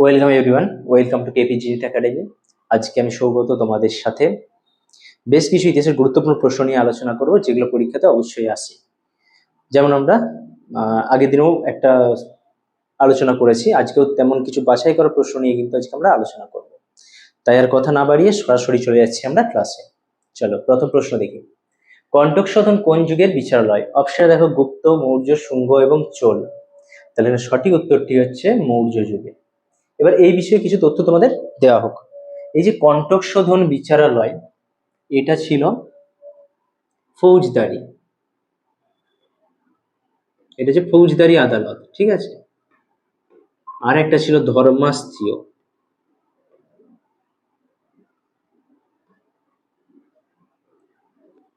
Welcome everyone welcome to KP জিনিত academy আজকে আমি সৌগত তোমাদের সাথে বেশ কিছু ইতিহাসের গুরুত্বপূর্ণ প্রশ্ন নিয়ে আলোচনা করব, যেগুলো পরীক্ষাতে অবশ্যই আসে। যেমন আমরা আগের দিনেও একটা আলোচনা করেছি, আজকেও তেমন কিছু বাছাই করা প্রশ্ন নিয়ে কিন্তু আজকে আমরা আলোচনা করব। তাই আর কথা না বাড়িয়ে সরাসরি চলে যাচ্ছি আমরা ক্লাসে। চলো, প্রথম প্রশ্ন দেখি। কণ্টক সদন কোন যুগের বিচারালয়? অপশনে দেখো, গুপ্ত, মৌর্য, শুঙ্গ এবং চোল। তাহলে সঠিক উত্তরটি হচ্ছে মৌর্য যুগে। এবার এই বিষয়ে কিছু তথ্য তোমাদের দেওয়া হোক। এই যে কণ্টক শোধন বিচারালয়, এটা ছিল ফৌজদারি। এটা হচ্ছে ফৌজদারি আদালত, ঠিক আছে? আর একটা ছিল ধর্মাস্ত্রীয়।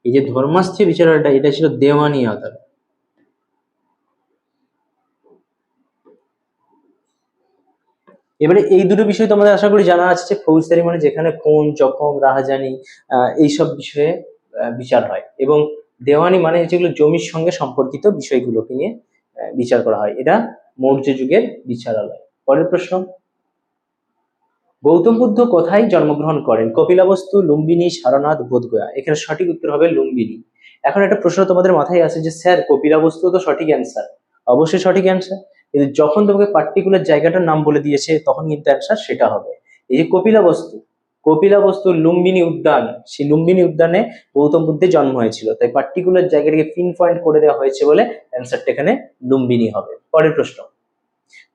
এই যে ধর্মাস্ত্রীয় বিচারালয়টা, এটা ছিল দেওয়ানি আদালত। এবারে এই দুটো বিষয় তোমাদের আশা করি জানা আছে যে ফৌজদারি মানে যেখানে খুন, জখম, রাহাজানি এইসব বিষয়ে বিচার হয় এবং দেওয়ানি মানে যেগুলো জমির সঙ্গে সম্পর্কিত বিষয়গুলোকে নিয়ে বিচার করা হয়। এটা মৌর্য যুগের বিচারালয়। পরের প্রশ্ন। গৌতম বুদ্ধ কোথায় জন্মগ্রহণ করেন? কপিলাবস্তু, লুম্বিনী, সারনাথ, বোধগয়া। এখানে সঠিক উত্তর হবে লুম্বিনী। এখন একটা প্রশ্ন তোমাদের মাথায় আসে যে, স্যার কপিলাবস্তু তো সঠিক অ্যান্সার অবশ্যই সঠিক অ্যান্সার কিন্তু যখন তোমাকে পার্টিকুলার জায়গাটার নাম বলে দিয়েছে, তখন কিন্তু অ্যান্সার সেটা হবে। এই যে কপিলা বস্তু কপিলাবস্তু কপিলাবস্তু লুম্বিনী উদ্যান, সেই লুম্বিনী উদ্যানে গৌতম বুদ্ধের জন্ম হয়েছিল। তাই পার্টিকুলার জায়গাটাকে পিন পয়েন্ট করে দেওয়া হয়েছে বলে অ্যান্সারটা এখানে লুম্বিনী হবে। পরের প্রশ্ন,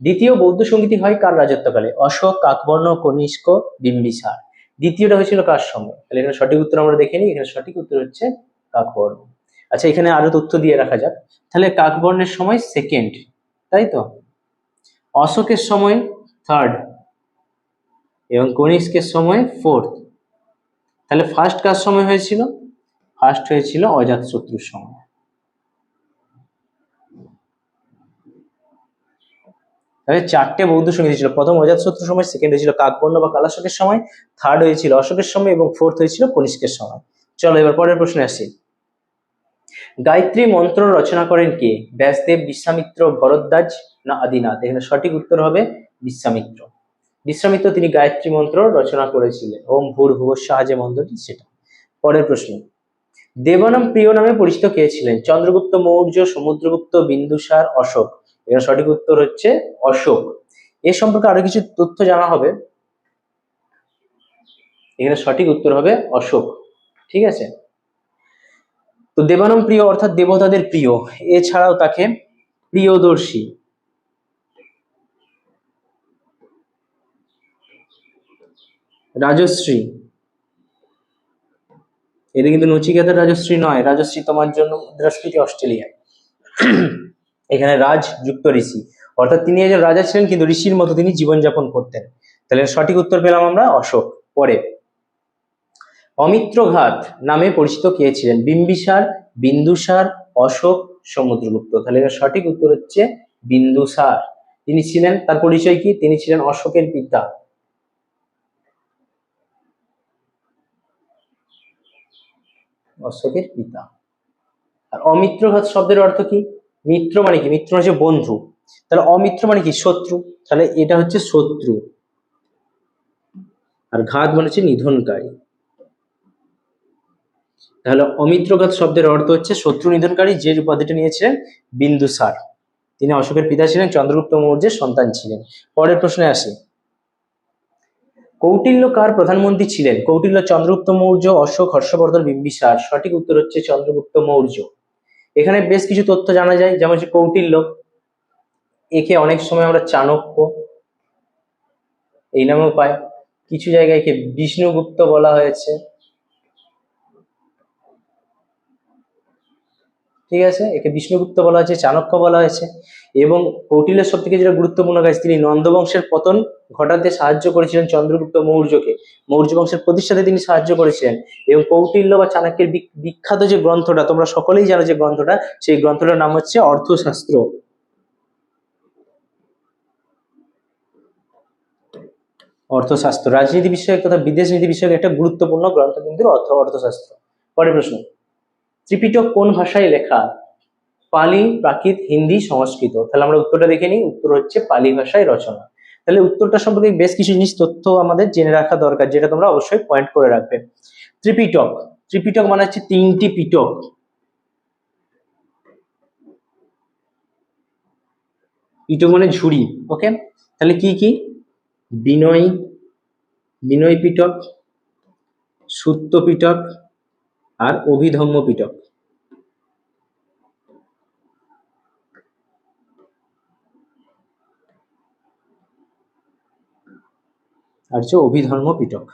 দ্বিতীয় বৌদ্ধ সঙ্গীতি হয় কার রাজত্বকালে? অশোক, কাকবর্ণ, কনিষ্ক, বিম্বিসার। দ্বিতীয়টা হয়েছিল কার সময় তাহলে এখানে সঠিক উত্তর আমরা দেখে নিই। এখানে সঠিক উত্তর হচ্ছে কাকবর্ণ। আচ্ছা এখানে আরও তথ্য দিয়ে রাখা যাক। তাহলে কাকবর্ণের সময় সেকেন্ড তাই তো? অশোকের সময় থার্ড এবং কনিষ্কের সময় ফোর্থ তাহলে ফার্স্ট কার সময় হয়েছিল? ফার্স্ট হয়েছিল অজাত শত্রুর সময়। তাহলে চারটে বৌদ্ধ সংগীত ছিল প্রথম অজাত শত্রুর সময় সেকেন্ড হয়েছিল কাকবর্ণ বা কালাশোকের সময় থার্ড হয়েছিল অশোকের সময় এবং ফোর্থ হয়েছিল কনিষ্কের সময়। চলো এবার পরের প্রশ্নে আসি। গায়ত্রী মন্ত্র রচনা করেন কে? ব্যাসদেব, বিশ্বামিত্র, ভরদ্বাজ না আদিনাথ? এখানে সঠিক উত্তর হবে বিশ্বামিত্র। বিশ্বামিত্র তিনি গায়ত্রী মন্ত্র রচনা করেছিলেন। ওম ভূর ভুব সাহায্যে মন্ত্রটি সেটা। পরের প্রশ্ন। দেবানাম প্রিয় নামে পরিচিত কে ছিলেন? চন্দ্রগুপ্ত, মৌর্য, সমুদ্রগুপ্ত, বিন্দুসার, অশোক। এর সঠিক উত্তর হচ্ছে অশোক। এ সম্পর্কে আরও কিছু তথ্য জানা হবে। এখানে সঠিক উত্তর হবে অশোক। ঠিক আছে? তো দেবানম প্রিয় অর্থাৎ দেবতাদের প্রিয়, এছাড়াও তাকে প্রিয়দর্শী। রাজশ্রী। এটা কিন্তু নচিকেতার রাজশ্রী নয়, রাজশ্রী তোমার জন্য মুদ্রাস্ফীতি অস্ট্রেলিয়ায় এখানে রাজ যুক্ত ঋষি। অর্থাৎ তিনি একজন রাজা ছিলেন, কিন্তু ঋষির মতো তিনি জীবনযাপন করতেন। তাহলে সঠিক উত্তর পেলাম আমরা অশোক, পরে। অমিত্রঘাত নামে পরিচিত কে ছিলেন? বিম্বিসার, বিন্দুসার, অশোক, সমুদ্রগুপ্ত। তাহলে এর সঠিক উত্তর হচ্ছে বিন্দুসার। তিনি ছিলেন, তার পরিচয় কি? তিনি ছিলেন অশোকের পিতা। অশোকের পিতা। আর অমিত্রঘাত শব্দের অর্থ কি? মিত্র মানে কি? মিত্র মানে হচ্ছে বন্ধু। তাহলে অমিত্র মানে কি? শত্রু। তাহলে এটা হচ্ছে শত্রু। আর ঘাত মানে হচ্ছে নিধনকারী। তাহলে অমিত্রঘাত শব্দের অর্থ হচ্ছে শত্রু নিধনকারী যে উপাধিটা নিয়েছিলেন বিন্দুসার তিনি অশোকের পিতা ছিলেন, চন্দ্রগুপ্ত মৌর্যের সন্তান ছিলেন। পরের প্রশ্নে আসি। কৌটিল্য কার প্রধানমন্ত্রী ছিলেন? কৌটিল্য চন্দ্রগুপ্ত মৌর্য, অশোক হর্ষবর্ধন বিম্বিসার। সঠিক উত্তর হচ্ছে চন্দ্রগুপ্ত মৌর্য। এখানে বেশ কিছু তথ্য জানা যায়, যেমন হচ্ছে কৌটিল্য। একে অনেক সময় আমরা চাণক্য, এই নামেও পাই। কিছু জায়গায় একে বিষ্ণুগুপ্ত বলা হয়েছে। ঠিক আছে? একে বিষ্ণুগুপ্ত বলা হয়েছে, চাণক্য বলা হয়েছে এবং কৌটিল্যের সব থেকে যেটা গুরুত্বপূর্ণ কাজ, তিনি নন্দবংশের পতন ঘটাতে সাহায্য করেছিলেন চন্দ্রগুপ্ত মৌর্যকে। মৌর্য বংশের প্রতিষ্ঠাতে তিনি সাহায্য করেছিলেন এবং কৌটিল্য বা চাণক্যের বিখ্যাত যে গ্রন্থটা, তোমরা সকলেই জানো যে গ্রন্থটা, সেই গ্রন্থটার নাম হচ্ছে অর্থশাস্ত্র। অর্থশাস্ত্র, রাজনীতি বিষয়ক তথা বিদেশ নীতি বিষয়ক একটা গুরুত্বপূর্ণ গ্রন্থ কিন্তু অর্থ, অর্থশাস্ত্র। পরের প্রশ্ন। ত্রিপিটক কোন ভাষায় লেখা? পালি, প্রাকৃত, হিন্দি, সংস্কৃত। তাহলে আমরা উত্তরটা দেখে নিই। উত্তর হচ্ছে পালি ভাষায় রচনা। তাহলে উত্তরটা সম্পর্কে বেশ কিছু জিনিস তথ্য আমাদের জেনে রাখা দরকার, যেটা তোমরা অবশ্যই পয়েন্ট করে রাখবে। ত্রিপিটক। ত্রিপিটক মানে হচ্ছে তিনটি পিটক। পিটক মানে ঝুড়ি ওকে তাহলে কি কি? বিনয় বিনয় পিটক, সুত্ত পিটক আর অভিধম্ম পিটক আর হচ্ছে অভিধর্ম পিটক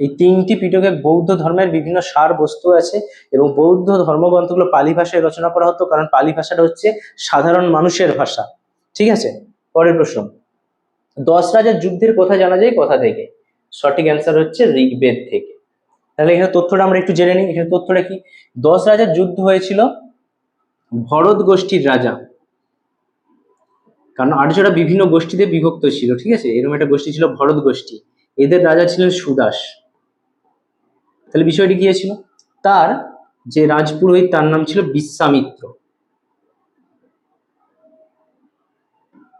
এই তিনটি পিটকে বৌদ্ধ ধর্মের বিভিন্ন সার বস্তু আছে এবং বৌদ্ধ ধর্মগ্রন্থগুলো পালি ভাষায় রচনা করা হতো কারণ পালি ভাষাটা হচ্ছে সাধারণ মানুষের ভাষা। ঠিক আছে? পরের প্রশ্ন। দশ রাজার যুদ্ধের কথা জানা যায় কথা থেকে। সঠিক অ্যান্সার হচ্ছে ঋগ্বেদ থেকে। তাহলে এখানে তথ্যটা আমরা একটু জেনে নিই। এখানে তথ্যটা কি? দশ রাজার যুদ্ধ হয়েছিল, ভরত গোষ্ঠীর রাজা। কারণ আর্যরা বিভিন্ন গোষ্ঠীতে বিভক্ত ছিল, ঠিক আছে? এরকম একটা গোষ্ঠী ছিল ভরত গোষ্ঠী। এদের রাজা ছিলেন সুদাস। তাহলে বিষয়টি কি ছিল তার যে রাজপুরোহিত, তার নাম ছিল বিশ্বামিত্র।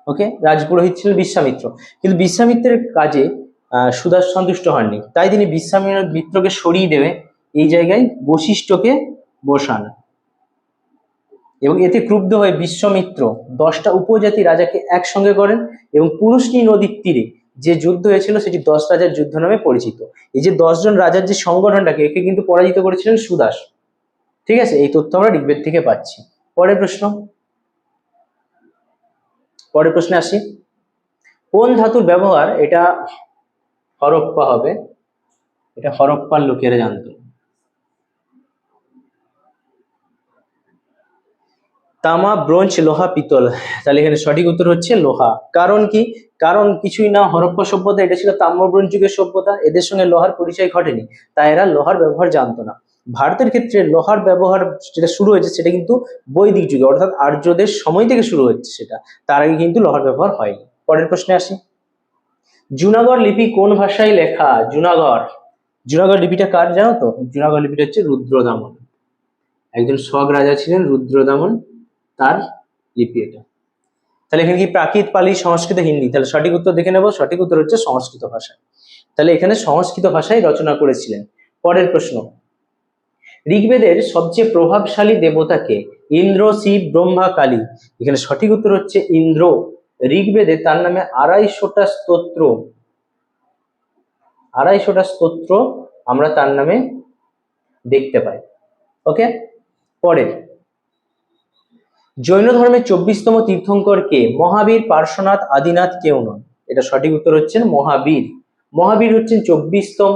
ওকে? রাজপুরোহিত ছিলেন বিশ্বামিত্র। কিন্তু বিশ্বামিত্রের কাজে সুদাস সন্তুষ্ট হননি। তাই তিনি বিশ্বামিত্রকে সরিয়ে দেবে, এই জায়গায় বশিষ্ঠকে বসান। এবং এতে ক্রুব্ধ হয়ে বিশ্বমিত্র দশটা উপজাতি রাজাকে একসঙ্গে করেন এবং পুরুষনী নদীর তীরে যে যুদ্ধ হয়েছিল সেটি দশ রাজার যুদ্ধ নামে পরিচিত। এই যে দশজন রাজার যে সংগঠনটাকে, একে কিন্তু পরাজিত করেছিলেন সুদাস। ঠিক আছে? এই তথ্য আমরা ঋগ্বেদ থেকে পাচ্ছি। পরের প্রশ্ন। পরের প্রশ্নে আসি। কোন ধাতুর ব্যবহার এটা হরপ্পা হবে। এটা হরপ্পার লোকেরা জানতো। তামা, ব্রোঞ্জ, লোহা, পিতল। তাহলে এখানে সঠিক উত্তর হচ্ছে লোহা। কারণ কি? কারণ কিছুই না, হরপ্পা সভ্যতা, এটা ছিল তাম্র ব্রোঞ্জ যুগের সভ্যতা, এদের সঙ্গে লোহার পরিচয় ঘটেনি। তাই এরা লোহার ব্যবহার জানতো না। ভারতের ক্ষেত্রে লোহার ব্যবহার যেটা শুরু হয়েছে, সেটা কিন্তু বৈদিক যুগে, অর্থাৎ আর্যদের সময় থেকে শুরু হচ্ছে সেটা। তার আগে কিন্তু লোহার ব্যবহার হয়নি। পরের প্রশ্নে আসি। জুনাগড় লিপি কোন ভাষায় লেখা? জুনাগড়। জুনাগড় লিপিটা কার জানো তো? জুনাগড় লিপিটা হচ্ছে রুদ্রদামন। একজন শক রাজা ছিলেন রুদ্রদামন, তার লিপি এটা। তাহলে এখানে কি প্রাকৃত, পালি, সংস্কৃত, হিন্দি? তাহলে সঠিক উত্তর দেখে নেব। সঠিক উত্তর হচ্ছে সংস্কৃত ভাষা। তাহলে এখানে সংস্কৃত ভাষায় রচনা করেছিলেন। পরের প্রশ্ন। ঋগ্বেদের সবচেয়ে প্রভাবশালী দেবতাকে ইন্দ্র, শিব, ব্রহ্মা, কালী। এখানে সঠিক উত্তর হচ্ছে ইন্দ্র। ঋগ্বেদে তার নামে আড়াইশোটা স্তোত্র আড়াইশোটা স্তোত্র আমরা তার নামে দেখতে পাই। ওকে পরের। জৈন ধর্মের চব্বিশতম তীর্থঙ্কর কে মহাবীর পার্শ্বনাথ আদিনাথ কেউ নন। এটা সঠিক উত্তর হচ্ছেন মহাবীর। মহাবীর হচ্ছেন চব্বিশতম,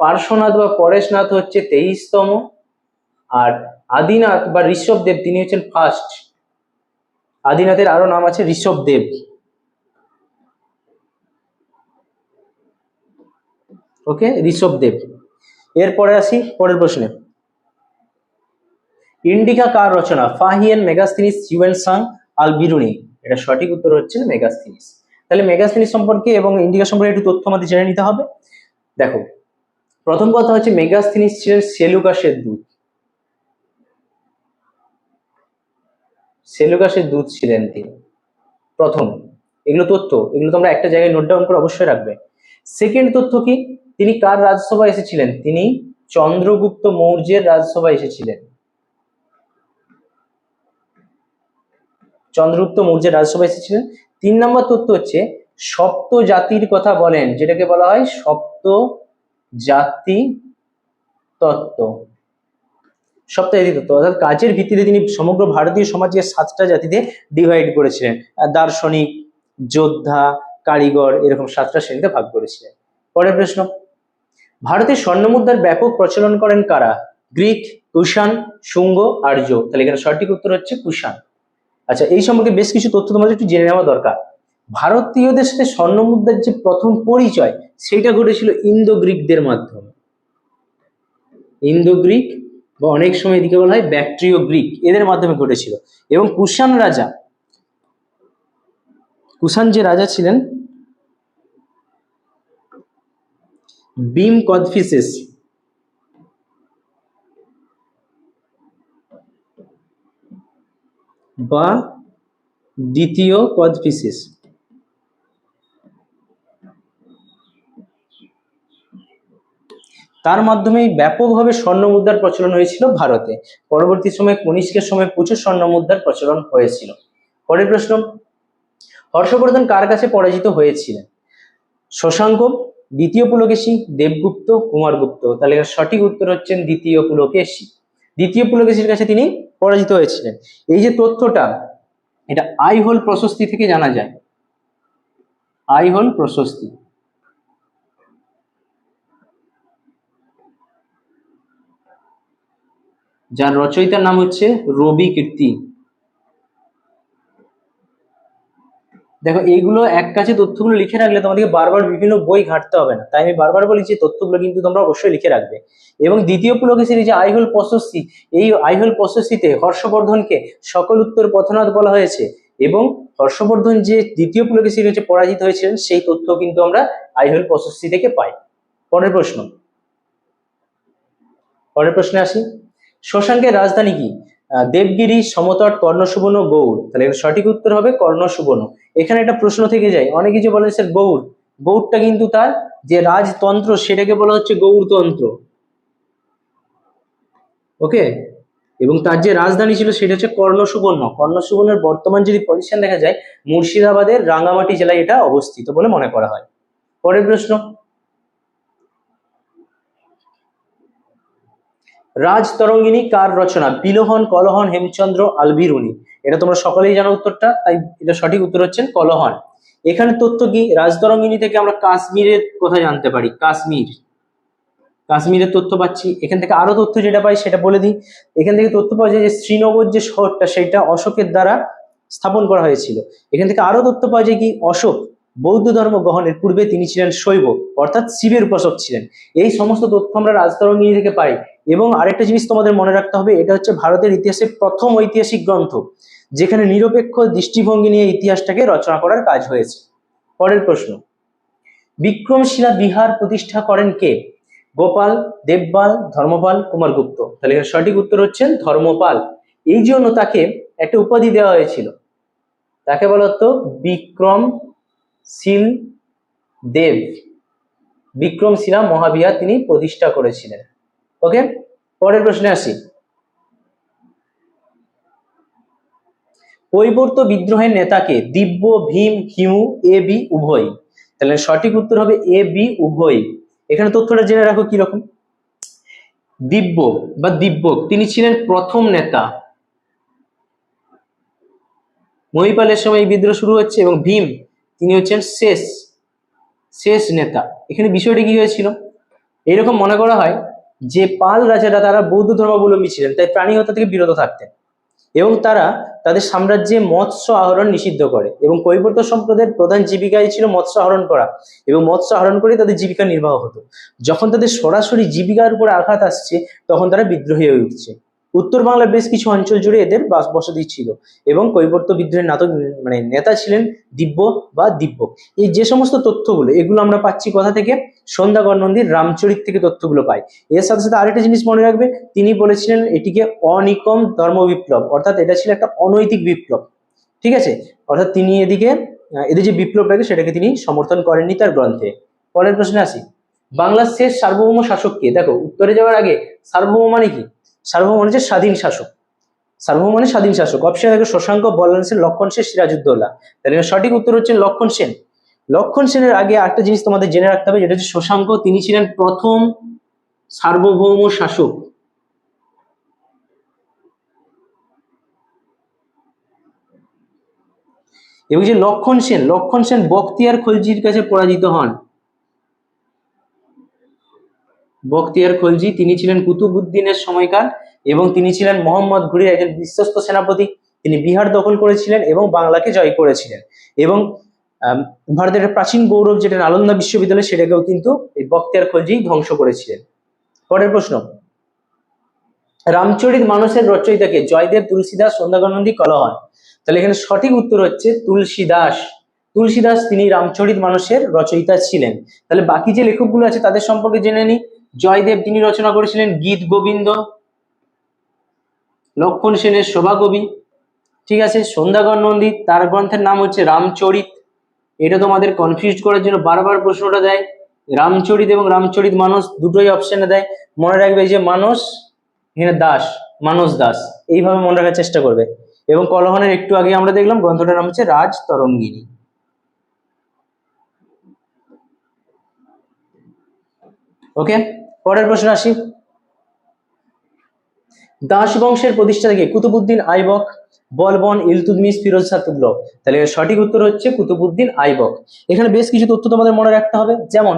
পার্শ্বনাথ বা পরেশনাথ হচ্ছে তেইশতম, আর আদিনাথ বা ঋষভদেব তিনি হচ্ছেন ফার্স্ট আদিনাথের আরও নাম আছে ঋষভ দেব। ওকে, ঋষভ দেব। এরপরে আসি পরের প্রশ্নে। ইন্ডিকা কার রচনা? Fahien Megasthenes Hiuen Tsang Al Biruni এটা সঠিক উত্তর হচ্ছে মেগাস্তিনিস তাহলে মেগাস্তিনিস সম্পর্কে এবং ইন্ডিকা সম্পর্কে একটু তথ্য আমাদের জেনে নিতে হবে। দেখো, প্রথম কথা হচ্ছে মেগাস্তিনিস ছিলেন সেলুকাসের দূত সেলুকাসের দূত ছিলেন তিনি। প্রথম, এগুলো তথ্য, এগুলো তোমরা একটা জায়গায় নোট ডাউন করে অবশ্যই রাখবে। সেকেন্ড তথ্য কি? তিনি কার রাজসভায় এসেছিলেন? তিনি চন্দ্রগুপ্ত মৌর্যের রাজসভায় এসেছিলেন। চন্দ্রগুপ্ত মৌর্যের রাজসভায় এসেছিলেন। তিন নম্বর তথ্য হচ্ছে, সপ্ত জাতির কথা বলেন, যেটাকে বলা হয় সপ্ত জাতি তত্ত্ব। সপ্ত জাতি তত্ত্ব অর্থাৎ কাজের ভিত্তিতে তিনি সমগ্র ভারতীয় সমাজকে সাতটা জাতিতে ডিভাইড করেছিলেন। দার্শনিক, যোদ্ধা, কারিগর এরকম সাতটা শ্রেণীতে ভাগ করেছিলেন। পরের প্রশ্ন, ভারতের স্বর্ণমুদ্রার ব্যাপক প্রচলন করেন কারা? গ্রিক, কুষাণ, শুঙ্গ, আর্য। তাহলে এখানে সঠিক উত্তর হচ্ছে কুষাণ। আচ্ছা এই সম্পর্কে বেশ কিছু তথ্য তোমাদের একটু জেনে নেওয়া দরকার। ভারতীয়দের সাথে স্বর্ণ মুদ্রার যে প্রথম পরিচয়, সেটা ঘটেছিল ইন্দো গ্রিকদের মাধ্যমে। ইন্দো গ্রিক বা অনেক সময় এদিকে বলা হয় ব্যাকট্রিয় গ্রিক, এদের মাধ্যমে ঘটেছিল। এবং কুষাণ রাজা, কুষাণ যে রাজা ছিলেন বিম কদফিসেস বা দ্বিতীয় কদফিসিস। তার মাধ্যমে ব্যাপকভাবে স্বর্ণ মুদ্রার প্রচলন হয়েছিল ভারতে। পরবর্তী সময়ে কনিষ্কের সময় প্রচুর স্বর্ণ মুদ্রার প্রচলন হয়েছিল। পরের প্রশ্ন, হর্ষবর্ধন কার কাছে পরাজিত হয়েছিলেন? শশাঙ্ক, দ্বিতীয় পুলকেশী, দেবগুপ্ত, কুমারগুপ্ত। তাহলে সঠিক উত্তর হচ্ছেন দ্বিতীয় পুলকেশী। দ্বিতীয় পুলকেশীর কাছে তিনি পরাজিত হয়েছিলেন। এই যে তথ্যটা, এটা আইহোল প্রশস্তি থেকে জানা যায়। আইহোল প্রশস্তি। যার রচয়িতার নাম হচ্ছে রবি কীর্তি। দেখো, এইগুলো এক কাছে তথ্যগুলো লিখে রাখলে তোমাদেরকে বারবার বিভিন্ন বই ঘাঁটতে হবে না। তাই আমি বারবার বলি যে, তথ্যগুলো কিন্তু তোমরা অবশ্যই লিখে রাখবে। এবং দ্বিতীয় পুলকেশীর যে আইহোল প্রশস্তি এই আইহোল প্রশস্তিতে হর্ষবর্ধনকে সকল উত্তর পথনাথ বলা হয়েছে এবং হর্ষবর্ধন যে দ্বিতীয় পুলকেশীর হচ্ছে পরাজিত হয়েছিলেন, সেই তথ্য কিন্তু আমরা আইহোল প্রশস্তি থেকে পাই। পরের প্রশ্ন। পরের প্রশ্নে আসি। শশাঙ্কের রাজধানী কি? দেবগিরি, সমতট কর্ণসুবর্ণ গৌড়। তাহলে এর সঠিক উত্তর হবে কর্ণসুবর্ণ এখানে একটা প্রশ্ন থেকে যায়। অনেকে যে বলেন স্যার গৌড়, গৌড়টা কিন্তু তার যে রাজতন্ত্র, সেটাকে বলা হচ্ছে গৌড়তন্ত্র। ওকে? এবং তার যে রাজধানী ছিল, সেটা হচ্ছে কর্ণসুবর্ণ কর্ণসুবর্ণের বর্তমান যদি পজিশন দেখা যায়, মুর্শিদাবাদের রাঙ্গামাটি জেলায় এটা অবস্থিত বলে মনে করা হয়। পরের প্রশ্ন। রাজ তরঙ্গিনী কার রচনা? বিলোহন কলহন, হেমচন্দ্র আলবিরুনি এটা তোমরা সকলেই জানো উত্তরটা, তাই এটা সঠিক উত্তর হচ্ছেন কলহন। এখানে তথ্য কি? রাজতরঙ্গিনী থেকে আমরা কাশ্মীরের কথা জানতে পারি, কাশ্মীর। কাশ্মীরের তথ্য পাচ্ছি। এখান থেকে আরও তথ্য যেটা পাই সেটা বলে দিই। এখান থেকে তথ্য পাওয়া যায় যে শ্রীনগর যে শহরটা সেটা অশোকের দ্বারা স্থাপন করা হয়েছিল। এখান থেকে আরও তথ্য পাওয়া যায় কি? অশোক, বৌদ্ধ ধর্ম গ্রহণের পূর্বে তিনি ছিলেন শৈব, অর্থাৎ শিবের উপাসক ছিলেন। এই সমস্ত তথ্য আমরা রাজতরঙ্গিনী থেকে পাই। এবং আরেকটা জিনিস তোমাদের মনে রাখতে হবে, এটা হচ্ছে ভারতের ইতিহাসের প্রথম ঐতিহাসিক গ্রন্থ, যেখানে নিরপেক্ষ দৃষ্টিভঙ্গি নিয়ে ইতিহাসটাকে রচনা করার কাজ হয়েছে। পরের প্রশ্ন, বিক্রমশিলা বিহার প্রতিষ্ঠা করেন কে? গোপাল, দেবপাল, ধর্মপাল, কুমারগুপ্ত। তাহলে সঠিক উত্তর হচ্ছেন ধর্মপাল। এই জন্য তাকে একটা উপাধি দেওয়া হয়েছিল। তাকে বলা হতো বিক্রমশীল দেব। বিক্রমশিলা মহাবিহার তিনি প্রতিষ্ঠা করেছিলেন। ওকে পরের প্রশ্নে আসি। কৈবর্ত বিদ্রোহের নেতাকে দিব্য, ভীম, হিমু, এ, বি উভয় তাহলে সঠিক উত্তর হবে এ, বি উভয় এখানে তথ্যটা জেনে রাখো কি রকম? দিব্য বা দিব্যক, তিনি ছিলেন প্রথম নেতা। মহিপালের সময় এই বিদ্রোহ শুরু হচ্ছে এবং ভীম, তিনি হচ্ছেন শেষ শেষ নেতা। এখানে বিষয়টি কি হয়েছিল? এরকম মনে করা হয় যে পাল রাজারা তারা বৌদ্ধ ধর্মাবলম্বী ছিলেন, তাই প্রাণী হত্যা থেকে বিরত থাকতেন। এবং তারা তাদের সাম্রাজ্যে মৎস্য আহরণ নিষিদ্ধ করে এবং কৈবর্ত সম্প্রদায়ের প্রধান জীবিকাই ছিল মৎস্য আহরণ করা এবং মৎস্য আহরণ করে তাদের জীবিকা নির্বাহ হতো। যখন তাদের সরাসরি জীবিকার উপর আঘাত আসছে, তখন তারা বিদ্রোহী হয়ে উঠছে। উত্তর বাংলার বেশ কিছু অঞ্চল জুড়ে এদের বাস বসতি ছিল এবং কৈবর্ত বিদ্রোহের নাটক মানে নেতা ছিলেন দিব্য বা দিব্য এই যে সমস্ত তথ্যগুলো, এগুলো আমরা পাচ্ছি কোথা থেকে? সন্ধ্যাগর নন্দীর রামচরিত থেকে তথ্যগুলো পাই এর সাথে সাথে আরেকটা জিনিস মনে রাখবে, তিনি বলেছিলেন এটিকে অনিকম ধর্ম বিপ্লব, অর্থাৎ এটা ছিল একটা অনৈতিক বিপ্লব। ঠিক আছে? অর্থাৎ তিনি এদিকে এদের যে বিপ্লবটাকে সেটাকে তিনি সমর্থন করেননি তার গ্রন্থে। পরের প্রশ্নে আসি। বাংলার শেষ সার্বভৌম শাসক কে? দেখো, উত্তরে যাওয়ার আগে, সার্বভৌম মানে কি? সার্বভৌম মানে স্বাধীন শাসক। সার্বভৌম মানে স্বাধীন শাসক। অপশন দেখো, শশাঙ্ক বল্লাল সেন, লক্ষণ সেন, সিরাজউদ্দৌলা। তাহলে সঠিক উত্তর হচ্ছে লক্ষণ সেন। লক্ষণ সেনের আগে একটা জিনিস তোমাদের জেনে রাখতে হবে, যেটা হচ্ছে শশাঙ্ক। তিনি ছিলেন প্রথম সার্বভৌম শাসক। এবং যে লক্ষণ সেন লক্ষণ সেন বখতিয়ার খলজির কাছে পরাজিত হন। বখতিয়ার খলজি, তিনি ছিলেন কুতুবুদ্দিনের সময়কার এবং তিনি ছিলেন মোহাম্মদ ঘুরির একজন বিশ্বস্ত সেনাপতি। তিনি বিহার দখল করেছিলেন এবং বাংলাকে জয় করেছিলেন। এবং ভারতের প্রাচীন গৌরব যেটা নালন্দা বিশ্ববিদ্যালয়, সেটাকেও কিন্তু এই বক্তিয়ার খলজি ধ্বংস করেছিলেন। পরের প্রশ্ন। রামচরিত মানুষের রচয়িতাকে জয়দেব তুলসীদাস কলা কলহন তাহলে এখানে সঠিক উত্তর হচ্ছে তুলসীদাস। তুলসীদাস তিনি রামচরিত মানুষের রচয়িতা ছিলেন। তাহলে বাকি যে লেখকগুলো আছে তাদের সম্পর্কে জেনে নিই জয়দেব তিনি রচনা করেছিলেন গীত গোবিন্দ, লক্ষণ সেনের শোভা কবি ঠিক আছে সন্ধ্যাগর নন্দী তার গ্রন্থের নাম হচ্ছে রামচরিত। এটা তোমাদের কনফিউজ করার জন্য বারবার প্রশ্নটা দেয়। রামচরিত এবং রামচরিত মানস দুটোই অপশনে দেয়। মনে রাখবে যে মানস এখানে দাস মানস দাস, এইভাবে মনে রাখার চেষ্টা করবে। এবং কলহনের একটু আগে আমরা দেখলাম, গ্রন্থটার নাম হচ্ছে রাজ তরঙ্গিনী। ওকে পরের প্রশ্ন আসি। দাস বংশের প্রতিষ্ঠা থেকে কুতুবুদ্দিন আইবক, বলবন, ইলতুদমিস, ফিরোজ শাহ তুগলক। তাহলে সঠিক উত্তর হচ্ছে কুতুবুদ্দিন আইবক। এখানে বেশ কিছু তথ্য তোমাদের মনে রাখতে হবে। যেমন,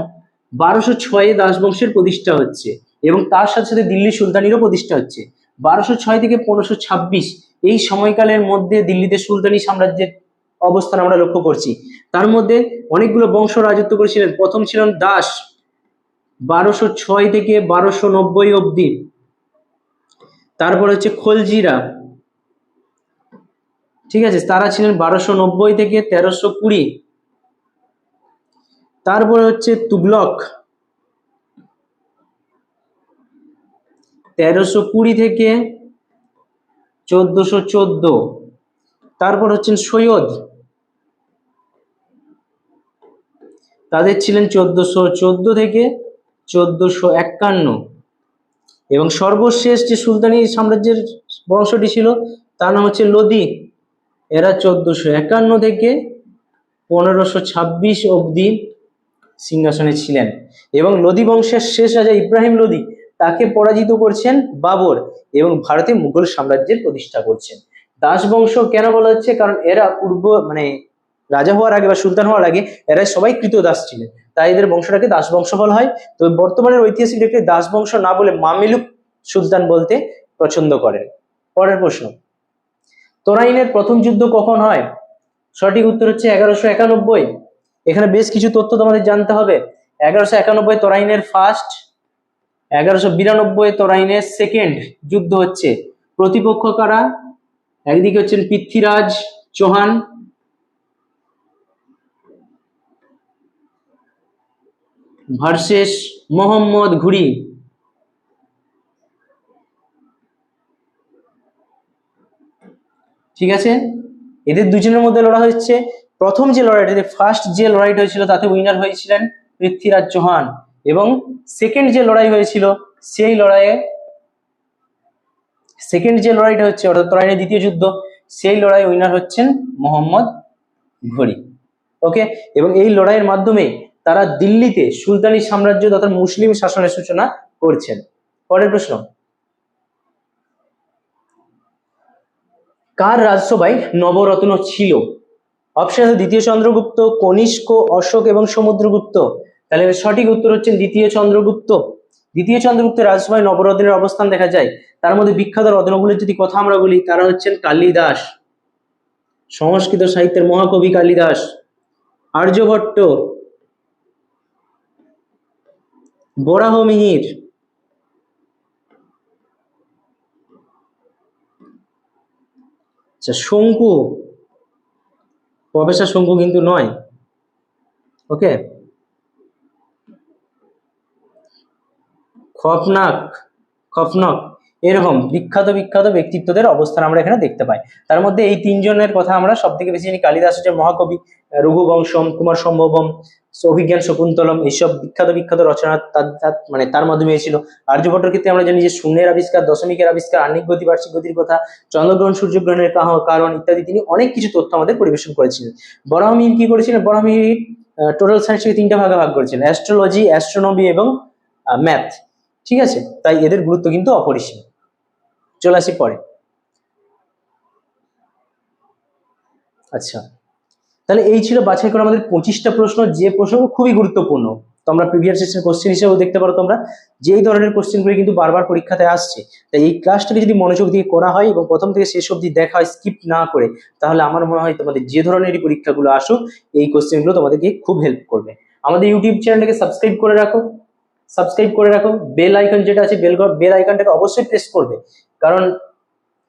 বারোশো ছয়ে দাস বংশের প্রতিষ্ঠা হচ্ছে এবং তার সাথে সাথে দিল্লি সুলতানিরও প্রতিষ্ঠা হচ্ছে। বারোশো ছয় থেকে পনেরোশো ছাব্বিশ এই সময়কালের মধ্যে দিল্লিতে সুলতানি সাম্রাজ্যের অবস্থান আমরা লক্ষ্য করছি। তার মধ্যে অনেকগুলো বংশ রাজত্ব করেছিলেন। প্রথম ছিলেন দাস। বারোশো ছয় থেকে বারোশো নব্বই অব্দি তারপর হচ্ছে খলজিরা। ঠিক আছে, তারা ছিলেন বারোশো নব্বই থেকে তেরোশো কুড়ি। তারপরে হচ্ছে তুগলক। তেরোশো কুড়ি থেকে চোদ্দশো চোদ্দ। তারপর হচ্ছেন সৈয়দ। তাদের ছিলেন চোদ্দশো চোদ্দ থেকে চোদ্দশো একান্ন। এবং সর্বশেষ যে সুলতানি সাম্রাজ্যের বংশটি ছিল, তার নাম হচ্ছে লোদি। এরা চোদ্দশো একান্ন থেকে পনেরোশো ছাব্বিশ অবধি সিংহাসনে ছিলেন। এবং লোদি বংশের শেষ রাজা ইব্রাহিম লোদি, তাকে পরাজিত করছেন বাবর এবং ভারতে মুঘল সাম্রাজ্যের প্রতিষ্ঠা করছেন। দাস বংশ কেন বলা হচ্ছে? কারণ এরা পূর্ব মানে রাজা হওয়ার আগে বা সুলতান হওয়ার আগে এরা সবাই কৃতদাস ছিলেন। তাই এদের বংশটাকে দাস বংশ বলা হয়। তো বর্তমানের ঐতিহাসিক ব্যক্তি দাস বংশ না বলে মামেলুক সুলতান বলতে পছন্দ করেন। পরের প্রশ্ন, তোরাইনের প্রথম যুদ্ধ কখন হয়? সঠিক উত্তর হচ্ছে এগারোশো একানব্বই। এখানে বেশ কিছু তথ্য তোমাদের জানতে হবে। এগারোশো একানব্বই তোরাইনের ফার্স্ট এগারোশো বিরানব্বই তোরাইনের সেকেন্ড যুদ্ধ হচ্ছে। প্রতিপক্ষ কারা? একদিকে হচ্ছেন পৃথ্বীরাজ চৌহান ভার্সেস মোহাম্মদ ঘুরি ঠিক আছে? এদের দুজনের মধ্যে লড়াই হচ্ছে। প্রথম যে লড়াইটা ফার্স্ট যে লড়াইটা হয়েছিল, তাতে উইনার হয়েছিলেন পৃথ্বীরাজ চৌহান এবং সেকেন্ড যে লড়াই হয়েছিল, সেই লড়াইয়ে সেকেন্ড যে লড়াইটা হচ্ছে, অর্থাৎ তরাইনের দ্বিতীয় যুদ্ধ, সেই লড়াই উইনার হচ্ছেন মোহাম্মদ ঘড়ি। ওকে এবং এই লড়াইয়ের মাধ্যমে তারা দিল্লিতে সুলতানি সাম্রাজ্য তথা মুসলিম শাসনের সূচনা করছেন। পরের প্রশ্ন। কার রাজসভায় নবরত্ন ছিল? অপশন দ্বিতীয় চন্দ্রগুপ্ত, কনিষ্ক, অশোক এবং সমুদ্রগুপ্ত। তাহলে সঠিক উত্তর হচ্ছে দ্বিতীয় চন্দ্রগুপ্ত। দ্বিতীয় চন্দ্রগুপ্তের রাজসভায় নবরত্নের অবস্থান দেখা যায়। তার মধ্যে বিখ্যাত রত্নগুলির যদি কথা আমরা বলি, তারা হচ্ছেন কালিদাস। সংস্কৃত সাহিত্যের মহাকবি কালিদাস। আর্যভট্ট বরাহমিহির আচ্ছা শঙ্কু। প্রফেসর শঙ্কু কিন্তু নয়। ওকে? খফনাক খফনক এরকম বিখ্যাত বিখ্যাত ব্যক্তিত্বদের অবস্থান আমরা এখানে দেখতে পাই। তার মধ্যে এই তিনজনের কথা আমরা সব থেকে বেশি জানি। কালিদাস হচ্ছে মহাকবি, রঘুবংশম কুমার সম্ভবম অভিজ্ঞান শকুন্তলম এইসব বিখ্যাত বিখ্যাত রচনা তার মানে তার মাধ্যমে এসেছিল। আর্যভট্টের ক্ষেত্রে আমরা জানি যে শূন্যের আবিষ্কার, দশমিকের আবিষ্কার আর্নিক গতি বার্ষিক গতির কথা চন্দ্রগ্রহণ, সূর্যগ্রহণের কারণ ইত্যাদি তিনি অনেক কিছু তথ্য আমাদের পরিবেশন করেছিলেন। বরাহমিহির কি করেছিলেন? বরাহমিহির টোটাল সায়েন্সকে তিনটা ভাগে ভাগ করেছিলেন। অ্যাস্ট্রোলজি অ্যাস্ট্রোনমি এবং ম্যাথ ঠিক আছে? তাই এদের গুরুত্ব কিন্তু অপরিসীম। চলে আসি পরে। আচ্ছা। তাহলে এই ছিল বাছাই করা আমাদের পঁচিশটা প্রশ্ন। যে প্রশ্নগুলো খুবই গুরুত্বপূর্ণ। তোমরা প্রিভিয়াস সেশন কোশ্চেন হিসেবেও দেখতে পারো তোমরা যে এই ধরনের কোশ্চেনগুলো কিন্তু বারবার পরীক্ষাতে আসছে। তাই এই ক্লাসটাকে যদি মনোযোগ দিয়ে করা হয় এবং প্রথম থেকে শেষ অবধি দেখা হয় স্কিপ না করে, তাহলে আমার মনে হয় তোমাদের যে ধরনেরই পরীক্ষাগুলো আসুক, এই কোশ্চেনগুলো তোমাদেরকে খুব হেল্প করবে। আমাদের ইউটিউব চ্যানেলটাকে সাবস্ক্রাইব করে রাখো। সাবস্ক্রাইব করে রাখো। বেল আইকন যেটা আছে বেল বেল আইকনটাকে অবশ্যই প্রেস করবে। কারণ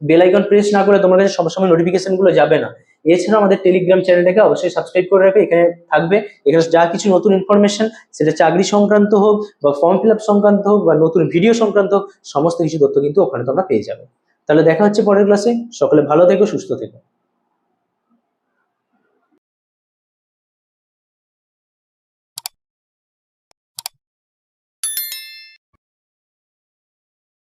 বেল আইকন প্রেস না করে তোমার কাছে সবসময় নোটিফিকেশনগুলো যাবে না। এছাড়া আমাদের টেলিগ্রাম চ্যানেলটাকে অবশ্যই সাবস্ক্রাইব করে রাখবে, এখানে থাকবে। এখানে যা কিছু নতুন ইনফরমেশন সেটা চাকরি সংক্রান্ত হোক বা ফর্ম ফিল সংক্রান্ত হোক বা নতুন ভিডিও সংক্রান্ত হোক, সমস্ত কিছু তথ্য কিন্তু ওখানে তোমরা পেয়ে যাবে। তাহলে দেখা হচ্ছে পরের ক্লাসে সকলে ভালো থেকো, সুস্থ থেকো।